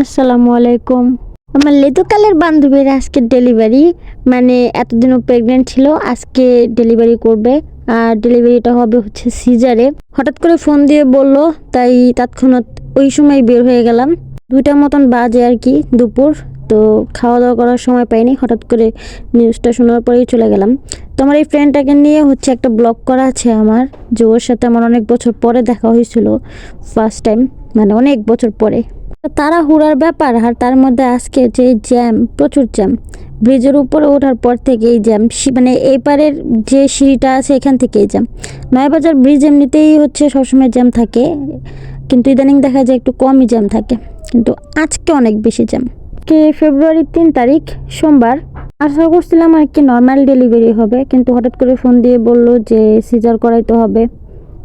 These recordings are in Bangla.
আসসালামু আলাইকুম। আমার লেতুকালের বান্ধবীর আজকে ডেলিভারি মানে এতদিনও প্রেগনেন্ট ছিল, আজকে ডেলিভারি করবে। আর ডেলিভারিটা হবে হচ্ছে সিজারে হঠাৎ করে ফোন দিয়ে বলল, তাই তৎক্ষণাৎ ওই সময় বের হয়ে গেলাম। দুইটা মতন বাজে আর কি, দুপুর। তো খাওয়া দাওয়া করার সময় পাইনি, হঠাৎ করে নিউজটা শোনার পরেই চলে গেলাম। তো আমার এই ফ্রেন্ডটাকে নিয়ে হচ্ছে একটা ব্লগ করা আছে আমার, যে ওর সাথে আমার অনেক বছর পরে দেখা হয়েছিল ফার্স্ট টাইম মানে অনেক বছর পরে। তারা হুড়ার ব্যাপার আর তার মধ্যে আজকে যে জ্যাম, প্রচুর জ্যাম। ব্রিজের উপরে ওঠার পর থেকে এই জ্যাম মানে এই পারের যে সিঁড়িটা আছে এখান থেকে এই জ্যাম। নয়াবাজার ব্রিজ এমনিতেই হচ্ছে সবসময় জ্যাম থাকে, কিন্তু ইদানিং দেখা যায় একটু কমই জ্যাম থাকে, কিন্তু আজকে অনেক বেশি জ্যাম। কে ফেব্রুয়ারির তিন তারিখ, সোমবার। আশা করছিলাম আর কি নর্মাল ডেলিভারি হবে, কিন্তু হঠাৎ করে ফোন দিয়ে বলল যে সিজার করাইতে হবে।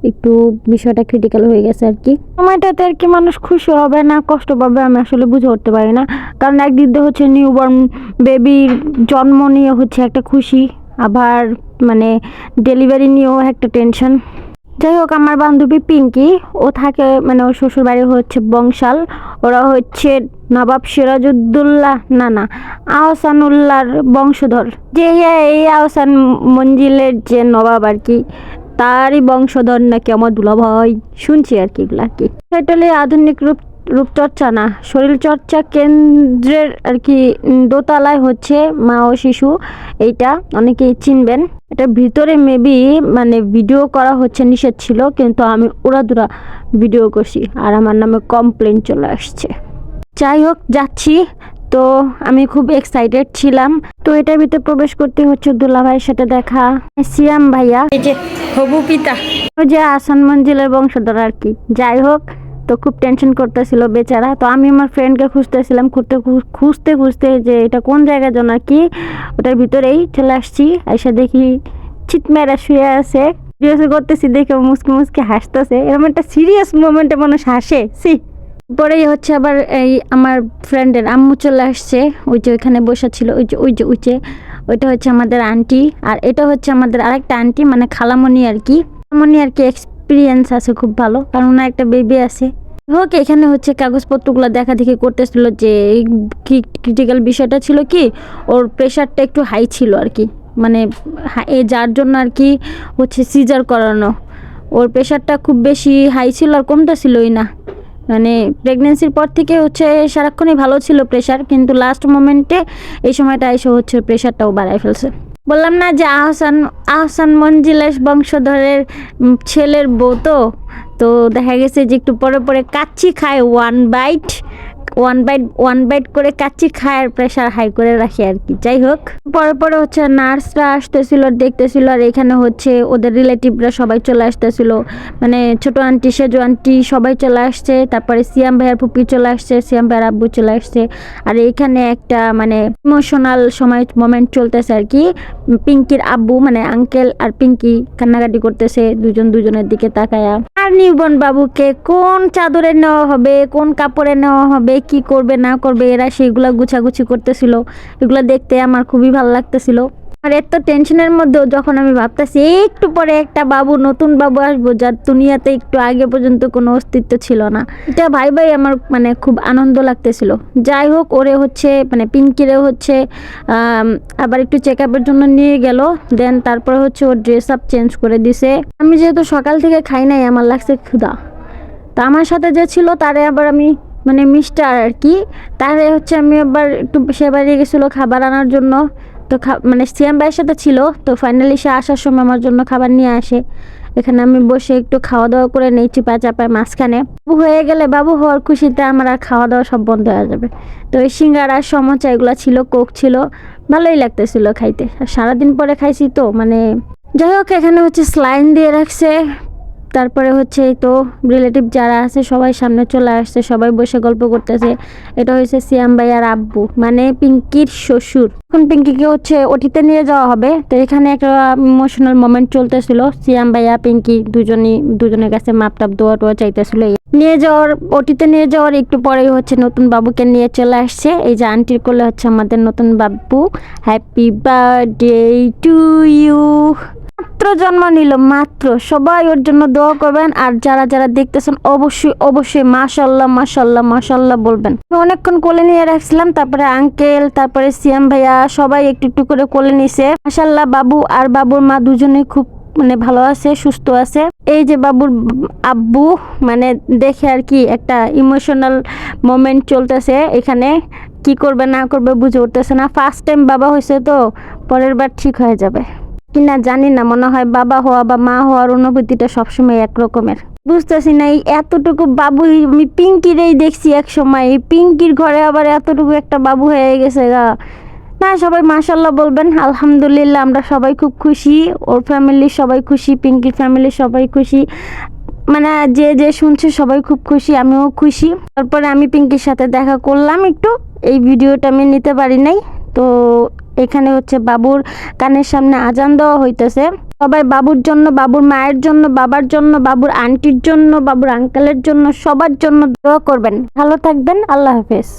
একটু বিষয়টা ক্রিটিক্যাল হয়ে গেছে আর কি। সময়টাতে আর কি মানুষ খুশি হবে না, কষ্ট পাবে, আমি আসলে বুঝে উঠতে পারি না। কারণ একদিক দিয়ে হচ্ছে নিউবর্ন বেবির জন্ম নিয়ে হচ্ছে একটা খুশি, আবার মানে ডেলিভারি নিয়েও একটা টেনশন যাই হোক, আমার বান্ধবী পিঙ্কি, ও থাকে মানে ওর শ্বশুর বাড়ি হচ্ছে বংশাল, ওরা হচ্ছে নবাব সিরাজউদ্দৌল্লা না না আহসানুল্লাহর বংশধর। যে এই আহসান মঞ্জিলের যে নবাব আর কি তারই বংশধর নাকি আমার দুলাভাই? শুনছি আর কি আর কি। আধুনিক রূপ, রূপচর্চা না শরীর চর্চা কেন্দ্রের আর কি দোতলায় হচ্ছে মা ও শিশু, এইটা অনেকেই চিনবেন। এটা ভিতরে মেবি মানে ভিডিও করা হচ্ছে, নিষেধ ছিল, কিন্তু আমি উড়াদুরা ভিডিও করছি, আর আমার নামে কমপ্লেন চলে আসছে। যাই হোক যাচ্ছি। তো আমি খুব এক্সাইটেড ছিলাম। তো এটার ভিতরে প্রবেশ করতে হচ্ছে দুলা ভাইয়ের সাথে দেখা। সিয়াম ভাইয়া। এই যে হবু পিতা। যে আসান মঞ্জিলের বংশধর আর কি। যাই হোক, তো খুব টেনশন করতেছিল বেচারা। তো আমি আমার ফ্রেন্ডকে খুঁজতেছিলাম, খুঁজতে খুঁজতে খুঁজতে যে এটা কোন জায়গার জন্য কি, ওটার ভিতরেই চলে আসছি। এসে দেখি চিৎমেরা শুয়ে আছে। জিজ্ঞাসা করতেছি দেখে মুসকে মুসকে হাসতেছে। এরকম একটা সিরিয়াস মোমেন্টে মানুষ হাসে সি পরেই হচ্ছে আবার এই আমার ফ্রেন্ডের আম্মু চলে আসছে। ওই যে ওইখানে বসা ছিল, ওই যে ওই যে ওই যে। ওইটা হচ্ছে আমাদের আন্টি আর এটা হচ্ছে আমাদের আরেকটা আন্টি মানে খালামণি আর কি। খালামণি আর কি এক্সপিরিয়েন্স আছে খুব ভালো, কারণ ওনার একটা বেবি আছে। হোক, এখানে হচ্ছে কাগজপত্রগুলো দেখা দেখি করতেছিল যে ক্রিটিক্যাল বিষয়টা ছিল কি, ওর প্রেশারটা একটু হাই ছিল আর কি। মানে এ যার জন্য আর কি হচ্ছে সিজার করানো। ওর প্রেশারটা খুব বেশি হাই ছিল আর কমটা ছিলই না। মানে প্রেগনেন্সির পর থেকে হচ্ছে সারাক্ষণই ভালো ছিল প্রেশার কিন্তু লাস্ট মোমেন্টে এই সময়টা এসে হচ্ছে প্রেশারটাও বাড়ায় ফেলছে। বললাম না যে আহসান আহসান মঞ্জিলের বংশধরের ছেলের বউ তো? তো দেখা গেছে যে একটু পরে পরে কাচ্ছি খায় one bite one bite one bite করে কাচ্চি খায় আর প্রেশার হাই করে রাখে আর কি। যাই হোক, পরে পরে হচ্ছে নার্সরা আসতেছিল, দেখতেছিল আর এখানে হচ্ছে ওদের রিলেটিভরা সবাই চলে আসতেছিল। মানে ছোট আন্টি সেজো আন্টি সবাই চলে আসছে, তারপরে সিয়াম ভাইয়ার ফুপি চলে আসছে, সিয়াম ভাইয়ার আব্বু চলে আসছে। আর এইখানে একটা মানে ইমোশনাল সময় মোমেন্ট চলতেছে আর কি। পিঙ্কির আব্বু মানে আঙ্কেল আর পিঙ্কি কান্নাকাটি করতেছে, দুজন দুজনের দিকে তাকায়া। আর নিউবন বাবুকে কোন চাদরে নেওয়া হবে, কোন কাপড়ে নেওয়া হবে, কি করবে, না করবে, এরা সেগুলো গুছাগুছি করতেছিল। এগুলো দেখতে আমার খুবই ভালো লাগতেছিল। আর এত টেনশনের মধ্যেও যখন আমি ভাবতেছি, একটু পরে একটা বাবু, নতুন বাবু আসব যার দুনিয়াতে একটু আগে পর্যন্ত কোনো অস্তিত্ব ছিল না। এটা ভাই ভাই আমার মানে খুব আনন্দ লাগতেছিল। যাই হোক, ওরে হচ্ছে মানে পিঙ্কিরে হচ্ছে আবার একটু চেক আপের জন্য নিয়ে গেল। দেন তারপরে হচ্ছে ওর ড্রেস আপ চেঞ্জ করে দিছে। আমি যেহেতু সকাল থেকে খাই নাই, আমার লাগছে ক্ষুধা। তা আমার সাথে যে ছিল, তারে আবার আমি মানে মিস্টার আর কি, তারে হচ্ছে আমি আবার একটু সে গেছিল খাবার আনার জন্য। তো মানে সিয়াম ভাইয়ের সাথে ছিল, তো ফাইনালি সে আসার সময় আমার জন্য খাবার নিয়ে আসে। এখানে আমি বসে একটু খাওয়া দাওয়া করে নেই চিপা চাপায় মাঝখানে। বাবু হয়ে গেলে বাবু হওয়ার খুশিতে আমার আর খাওয়া দাওয়া সব বন্ধ হয়ে যাবে। তো এই সিঙ্গারা, সমচা এগুলো ছিল, কোক ছিল, ভালোই লাগতেছিল খাইতে। আর সারাদিন পরে খাইছি তো মানে যাই হোক, এখানে হচ্ছে স্লাইন দিয়ে রাখছে। তারপরে হচ্ছে তো রিলেটিভ যারা আছে সবাই সামনে চলে আসছে, সবাই বসে গল্প করতেছে। এটা হচ্ছে সিয়াম ভাই আর আব্বু মানে পিঙ্কির শ্বশুর। এখন পিঙ্কিকে হচ্ছে ওটিতে নিয়ে যাওয়া হবে। তো এখানে একটা ইমোশনাল মোমেন্ট চলতেছিল। সিয়াম ভাইয়া পিঙ্কি দুজনই, দুজনের কাছে মাপ টাপ দোয়া টোয়া চাইতেছিল। নিয়ে যাওয়ার, ওটিতে নিয়ে যাওয়ার একটু পরেই হচ্ছে নতুন বাবুকে নিয়ে চলে আসছে। এই যে আন্টির কোলে হচ্ছে আমাদের নতুন বাবু। হ্যাপি বার্থডে টু ইউ মাত্র জন্ম নিল, মাত্র। সবাই ওর জন্য দোয়া করবেন, আর যারা যারা দেখতেছেন, অবশ্যই অবশ্যই মাশাল্লাহ মাশাল্লাহ মাশাল্লাহ বলবেন। অনেকক্ষণ কোলে নিয়ে রাখছিলাম, তারপরে আঙ্কেল, তারপরে সিয়াম ভাইয়া, সবাই একটু একটু করে কোলে নিছে। মাশাল্লাহ বাবু আর বাবুর মা দুজনেই খুব মানে ভালো আছে, সুস্থ আছে। এই যে বাবুর আব্বু মানে দেখে আর কি একটা ইমোশনাল মোমেন্ট চলতেছে এখানে। কি করবে, না করবে বুঝে উঠতেছে না। ফার্স্ট টাইম বাবা হয়েছে তো, পরের বার ঠিক হয়ে যাবে। কিনা জানি না, মনে হয় বাবা হওয়া বা মা হওয়ার অনুভূতিটা সবসময় একরকমের। বুঝতেছি না, এই এতটুকু বাবু, আমি পিঙ্কিরেই দেখছি এক সময়। পিঙ্কির ঘরে আবার এতটুকু একটা বাবু হয়ে গেছে গা। না, সবাই মাশাল্লাহ বলবেন, আলহামদুলিল্লাহ, আমরা সবাই খুব খুশি। ওর ফ্যামিলি সবাই খুশি, পিঙ্কির ফ্যামিলি সবাই খুশি। মানে যে যে শুনছে সবাই খুব খুশি, আমিও খুশি। তারপরে আমি পিঙ্কির সাথে দেখা করলাম একটু। এই ভিডিওটা আমি নিতে পারি নাই, তো এখানে হচ্ছে বাবুর কানের সামনে আজান দেওয়া হইতেছে। সবাই বাবুর জন্য, বাবুর মায়ের জন্য, বাবার জন্য, বাবুর আন্টির জন্য, বাবুর আঙ্কেলের জন্য, সবার জন্য দোয়া করবেন। ভালো থাকবেন, আল্লাহ হাফেজ।